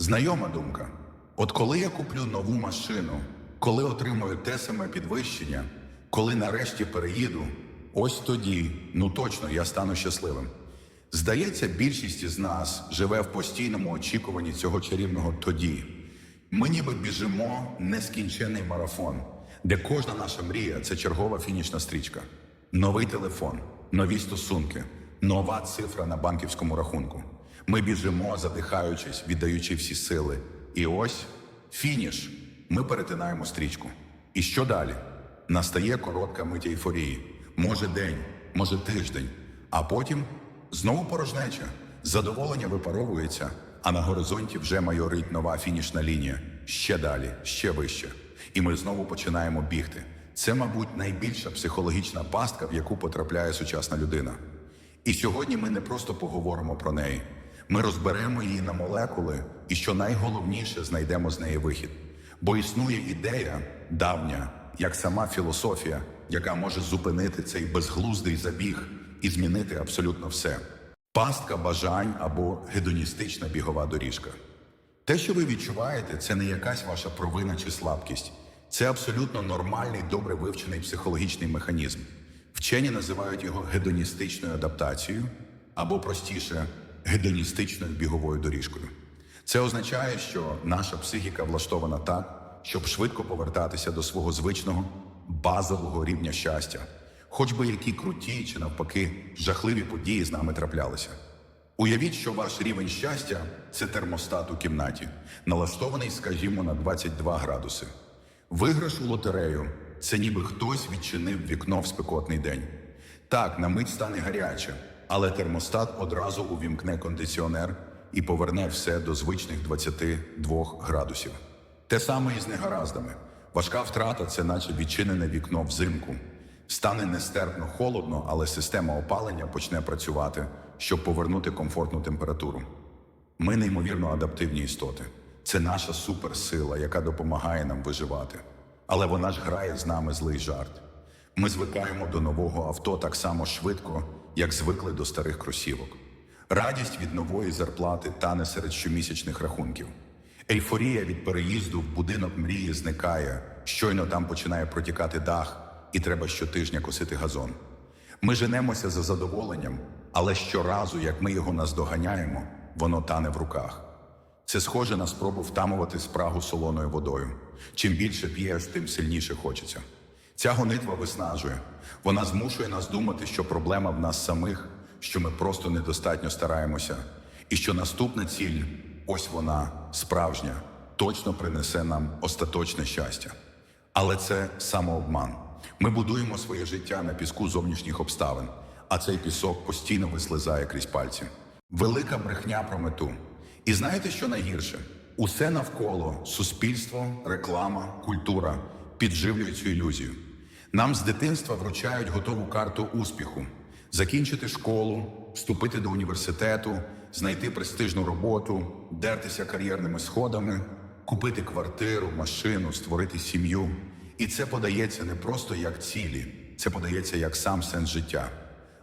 Знайома думка. От коли я куплю нову машину, коли отримую те саме підвищення, коли нарешті переїду, ось тоді, ну точно, я стану щасливим. Здається, більшість із нас живе в постійному очікуванні цього чарівного тоді. Ми ніби біжимо нескінчений марафон, де кожна наша мрія це чергова фінішна стрічка. Новий телефон, нові стосунки, нова цифра на банківському рахунку. Ми біжимо, задихаючись, віддаючи всі сили. І ось фініш. Ми перетинаємо стрічку. І що далі? Настає коротка мить ейфорії. Може день, може тиждень, а потім знову порожнеча. Задоволення випаровується, а на горизонті вже майорить нова фінішна лінія. Ще далі, ще вище. І ми знову починаємо бігти. Це, мабуть, найбільша психологічна пастка, в яку потрапляє сучасна людина. І сьогодні ми не просто поговоримо про неї. Ми розберемо її на молекули і, що найголовніше, знайдемо з неї вихід. Бо існує ідея давня, як сама філософія, яка може зупинити цей безглуздий забіг і змінити абсолютно все. Пастка бажань або гедоністична бігова доріжка. Те, що ви відчуваєте, це не якась ваша провина чи слабкість. Це абсолютно нормальний, добре вивчений психологічний механізм. Вчені називають його гедоністичною адаптацією або простіше гедоністичною біговою доріжкою. Це означає, що наша психіка влаштована так, щоб швидко повертатися до свого звичного базового рівня щастя, хоч би які круті чи навпаки жахливі події з нами траплялися. Уявіть, що ваш рівень щастя це термостат у кімнаті, налаштований, скажімо, на 22 градуси. Виграш у лотерею це ніби хтось відчинив вікно в спекотний день. Так, на мить стане гаряче, але термостат одразу увімкне кондиціонер і поверне все до звичних 22 градусів. Те саме і з негараздами. Важка втрата це наче відчинене вікно взимку. Стане нестерпно холодно, але система опалення почне працювати, щоб повернути комфортну температуру. Ми неймовірно адаптивні істоти. Це наша суперсила, яка допомагає нам виживати. Але вона ж грає з нами злий жарт. Ми звикаємо до нового авто так само швидко, як звикли до старих кросівок. Радість від нової зарплати тане серед щомісячних рахунків. Ейфорія від переїзду в будинок мрії зникає, щойно там починає протікати дах, і треба щотижня косити газон. Ми женемося за задоволенням, але щоразу, як ми його наздоганяємо, воно тане в руках. Це схоже на спробу втамувати спрагу солоною водою. Чим більше п'єш, тим сильніше хочеться. Ця гонитва виснажує. Вона змушує нас думати, що проблема в нас самих, що ми просто недостатньо стараємося, і що наступна ціль, ось вона, справжня, точно принесе нам остаточне щастя. Але це самообман. Ми будуємо своє життя на піску зовнішніх обставин, а цей пісок постійно вислизає крізь пальці. Велика брехня про мету. І знаєте, що найгірше? Усе навколо суспільство, реклама, культура підживлюють цю ілюзію. Нам з дитинства вручають готову карту успіху: закінчити школу, вступити до університету, знайти престижну роботу, дертися кар'єрними сходами, купити квартиру, машину, створити сім'ю. І це подається не просто як цілі, це подається як сам сенс життя.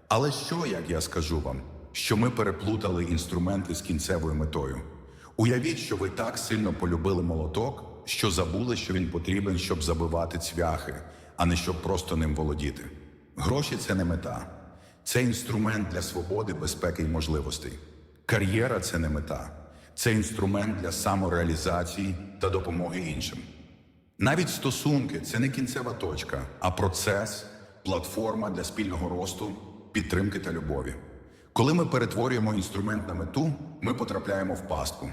Але що, як я скажу вам, що ми переплутали інструменти з кінцевою метою? Уявіть, що ви так сильно полюбили молоток, що забули, що він потрібен, щоб забивати цвяхи, а не щоб просто ним володіти. Гроші це не мета, це інструмент для свободи, безпеки і можливостей. Кар'єра це не мета, це інструмент для самореалізації та допомоги іншим. Навіть стосунки це не кінцева точка, а процес, платформа для спільного росту, підтримки та любові. Коли ми перетворюємо інструмент на мету, ми потрапляємо в пастку.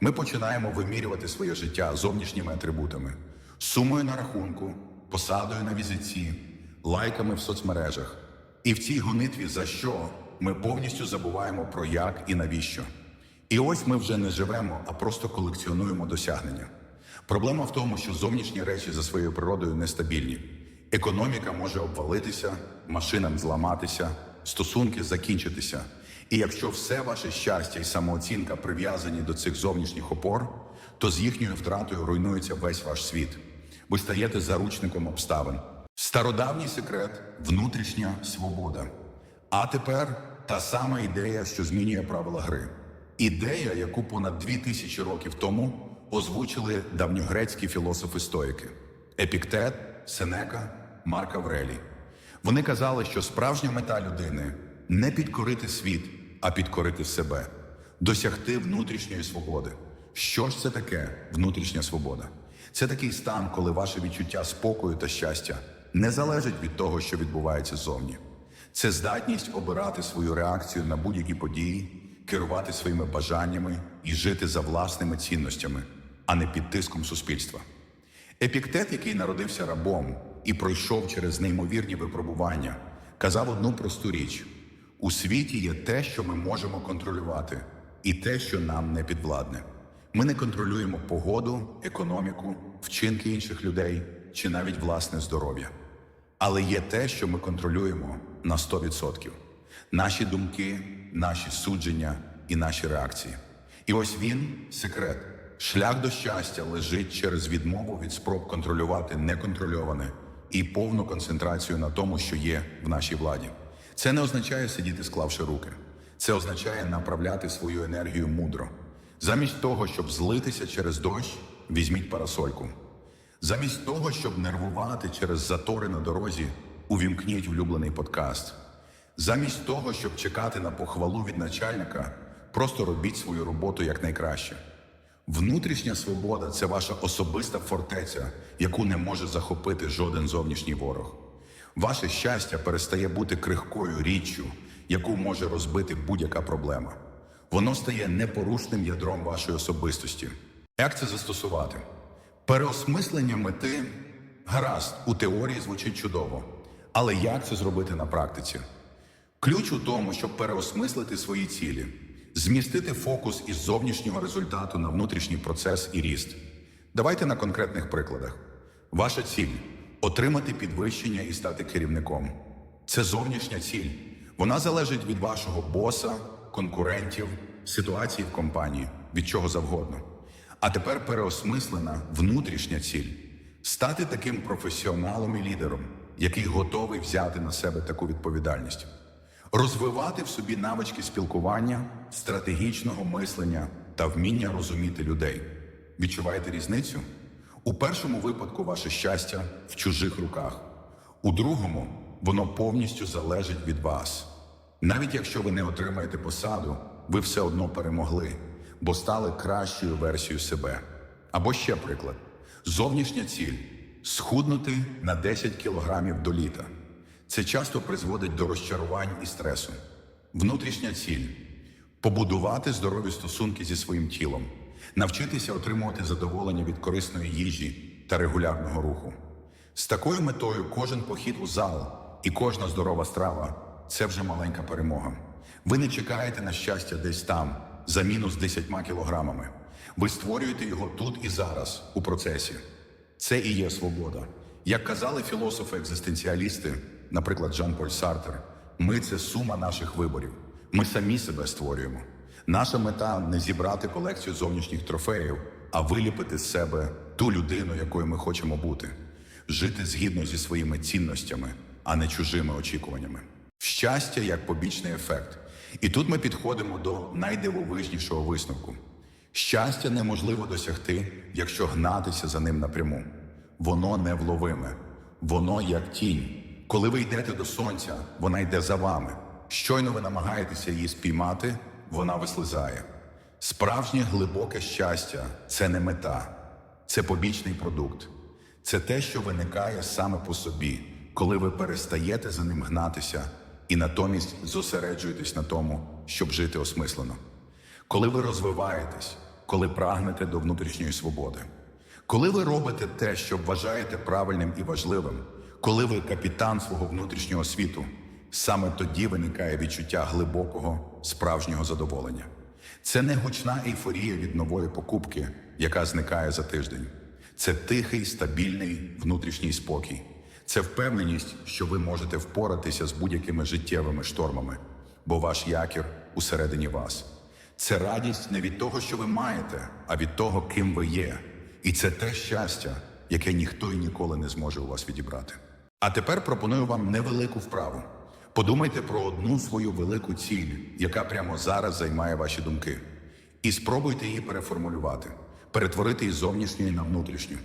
Ми починаємо вимірювати своє життя зовнішніми атрибутами, сумою на рахунку, посадою на візиці, лайками в соцмережах. І в цій гонитві за що ми повністю забуваємо про як і навіщо. І ось ми вже не живемо, а просто колекціонуємо досягнення. Проблема в тому, що зовнішні речі за своєю природою нестабільні. Економіка може обвалитися, машинам зламатися, стосунки закінчитися. І якщо все ваше щастя і самооцінка прив'язані до цих зовнішніх опор, то з їхньою втратою руйнується весь ваш світ. Ви стаєте заручником обставин. Стародавній секрет внутрішня свобода. А тепер та сама ідея, що змінює правила гри. Ідея, яку понад дві тисячі років тому озвучили давньогрецькі філософи-стоїки Епіктет, Сенека, Марк Аврелій. Вони казали, що справжня мета людини не підкорити світ, а підкорити себе, досягти внутрішньої свободи. Що ж це таке внутрішня свобода? Це такий стан, коли ваше відчуття спокою та щастя не залежить від того, що відбувається ззовні. Це здатність обирати свою реакцію на будь-які події, керувати своїми бажаннями і жити за власними цінностями, а не під тиском суспільства. Епіктет, який народився рабом і пройшов через неймовірні випробування, казав одну просту річ: у світі є те, що ми можемо контролювати, і те, що нам не підвладне. Ми не контролюємо погоду, економіку, вчинки інших людей чи навіть власне здоров'я. Але є те, що ми контролюємо на 100%. Наші думки, наші судження і наші реакції. І ось він секрет. Шлях до щастя лежить через відмову від спроб контролювати неконтрольоване і повну концентрацію на тому, що є в нашій владі. Це не означає сидіти, склавши руки. Це означає направляти свою енергію мудро. Замість того, щоб злитися через дощ, візьміть парасольку. Замість того, щоб нервувати через затори на дорозі, увімкніть улюблений подкаст. Замість того, щоб чекати на похвалу від начальника, просто робіть свою роботу якнайкраще. Внутрішня свобода це ваша особиста фортеця, яку не може захопити жоден зовнішній ворог. Ваше щастя перестає бути крихкою річчю, яку може розбити будь-яка проблема. Воно стає непорушним ядром вашої особистості. Як це застосувати? Переосмислення мети гаразд у теорії звучить чудово. Але як це зробити на практиці? Ключ у тому, щоб переосмислити свої цілі, змістити фокус із зовнішнього результату на внутрішній процес і ріст. Давайте на конкретних прикладах. Ваша ціль отримати підвищення і стати керівником. Це зовнішня ціль. Вона залежить від вашого боса, конкурентів, ситуації в компанії, від чого завгодно. А тепер переосмислена внутрішня ціль стати таким професіоналом і лідером, який готовий взяти на себе таку відповідальність, розвивати в собі навички спілкування, стратегічного мислення та вміння розуміти людей. Відчуваєте різницю? У першому випадку ваше щастя в чужих руках, у другому воно повністю залежить від вас. Навіть якщо ви не отримаєте посаду, ви все одно перемогли, бо стали кращою версією себе. Або ще приклад: зовнішня ціль схуднути на 10 кілограмів до літа. Це часто призводить до розчарувань і стресу. Внутрішня ціль побудувати здорові стосунки зі своїм тілом, навчитися отримувати задоволення від корисної їжі та регулярного руху. З такою метою кожен похід у зал і кожна здорова страва це вже маленька перемога. Ви не чекаєте на щастя десь там, за мінус 10 кілограмами. Ви створюєте його тут і зараз, у процесі. Це і є свобода. Як казали філософи-екзистенціалісти, наприклад, Жан-Поль Сартер, ми це сума наших виборів. Ми самі себе створюємо. Наша мета не зібрати колекцію зовнішніх трофеїв, а виліпити з себе ту людину, якою ми хочемо бути, жити згідно зі своїми цінностями, а не чужими очікуваннями. Щастя як побічний ефект. І тут ми підходимо до найдивовижнішого висновку. Щастя неможливо досягти, якщо гнатися за ним напряму. Воно невловиме, воно як тінь. Коли ви йдете до сонця, вона йде за вами. Щойно ви намагаєтеся її спіймати, вона вислизає. Справжнє глибоке щастя це не мета, це побічний продукт. Це те, що виникає саме по собі, коли ви перестаєте за ним гнатися і натомість зосереджуєтесь на тому, щоб жити осмислено. Коли ви розвиваєтесь, коли прагнете до внутрішньої свободи, коли ви робите те, що вважаєте правильним і важливим, коли ви капітан свого внутрішнього світу, саме тоді виникає відчуття глибокого справжнього задоволення. Це не гучна ейфорія від нової покупки, яка зникає за тиждень. Це тихий, стабільний внутрішній спокій. Це впевненість, що ви можете впоратися з будь-якими життєвими штормами, бо ваш якір усередині вас. Це радість не від того, що ви маєте, а від того, ким ви є. І це те щастя, яке ніхто і ніколи не зможе у вас відібрати. А тепер пропоную вам невелику вправу. Подумайте про одну свою велику ціль, яка прямо зараз займає ваші думки. І спробуйте її переформулювати, перетворити із зовнішньої на внутрішню,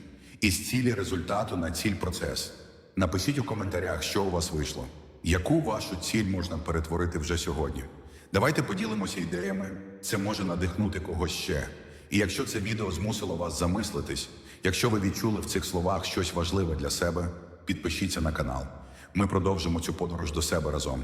із цілі результату на ціль процес. Напишіть у коментарях, що у вас вийшло, яку вашу ціль можна перетворити вже сьогодні. Давайте поділимося ідеями, це може надихнути когось ще. І якщо це відео змусило вас замислитись, якщо ви відчули в цих словах щось важливе для себе, підпишіться на канал. Ми продовжимо цю подорож до себе разом.